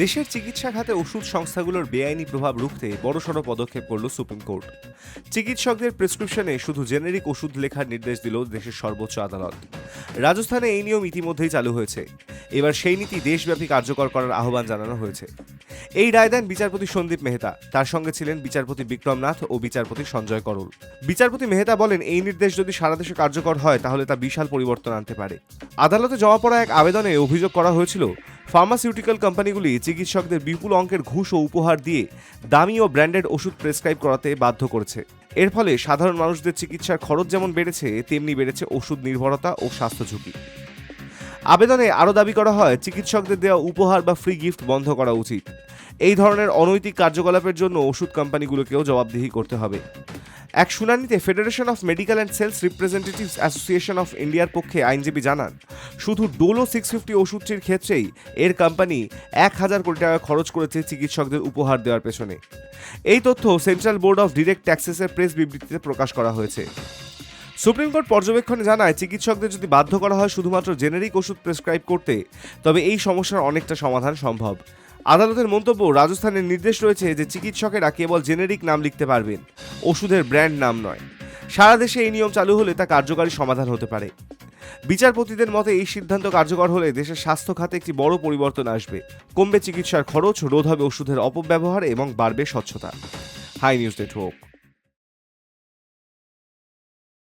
দেশের চিকিৎসা খাতে ওষুধ সংস্থাগুলোর বেআইনি প্রভাব রুখতে বড়সড় পদক্ষেপ করল সুপ্রিম কোর্ট। চিকিৎসকদের প্রেসক্রিপশনে শুধু জেনেরিক ওষুধ লেখার নির্দেশ দিল দেশের সর্বোচ্চ আদালত। রাজস্থানে এই নিয়ম ইতিমধ্যেই চালু হয়েছে। এবার সেই নীতি দেশব্যাপী কার্যকর করার আহ্বান জানানো হয়েছে। এই রায় দেন বিচারপতি সন্দীপ মেহতা। তার সঙ্গে ছিলেন বিচারপতি বিক্রম নাথ ও বিচারপতি সঞ্জয় করল। বিচারপতি মেহতা বলেন, এই নির্দেশ যদি সারা দেশে কার্যকর হয়, তাহলে তা বিশাল পরিবর্তন আনতে পারে। আদালতে জমা পড়া এক আবেদনে অভিযোগ করা হয়েছিল ফার্মাসিউটিক্যাল কোম্পানিগুলি চিকিৎসকদের বিপুল অঙ্কের ঘুষ ও উপহার দিয়ে দামি ও ব্র্যান্ডেড ওষুধ প্রেসক্রাইব করাতে বাধ্য করেছে। এর ফলে সাধারণ মানুষদের চিকিৎসার খরচ যেমন বেড়েছে, তেমনি বেড়েছে ওষুধ নির্ভরতা ও স্বাস্থ্য ঝুঁকি। আবেদনে আরও দাবি করা হয়, চিকিৎসকদের দেওয়া উপহার বা ফ্রি গিফট বন্ধ করা উচিত। এই ধরনের অনৈতিক কার্যকলাপের জন্য ওষুধ কোম্পানিগুলোকেও জবাবদিহি করতে হবে। এক শুনানিতে federation of medical and sales representatives association of ইন্ডিয়ার পক্ষে আইনজীবী জানান শুধু ডোলো সিক্স ফিফটি ওষুধটির ক্ষেত্রেই এর কোম্পানি এক হাজার কোটি টাকা খরচ করেছে চিকিৎসকদের উপহার দেওয়ার পেছনে। এই তথ্য সেন্ট্রাল বোর্ড অফ ডিরেক্ট ট্যাক্সেসের প্রেস বিবৃতিতে প্রকাশ করা হয়েছে। সুপ্রিম কোর্ট পর্যবেক্ষণে জানায়, চিকিৎসকদের যদি বাধ্য করা হয় শুধুমাত্র জেনেরিক ওষুধ প্রেসক্রাইব করতে, তবে এই সমস্যার অনেকটা সমাধান সম্ভব। আদালতের মন্তব্য, রাজস্থানের নির্দেশ রয়েছে যে চিকিৎসকেরা কেবল জেনেরিক নাম লিখতে পারবেন, ওষুধের ব্র্যান্ড নাম নয়। সারা দেশে এই নিয়ম চালু হলে তা কার্যকারী সমাধান হতে পারে। বিচারপতিদের মতে, এই সিদ্ধান্ত কার্যকর হলে দেশের স্বাস্থ্য খাতে একটি বড় পরিবর্তন আসবে। কমবে চিকিৎসার খরচ, রোধ হবে ওষুধের অপব্যবহার এবং বাড়বে স্বচ্ছতা। Hi news network.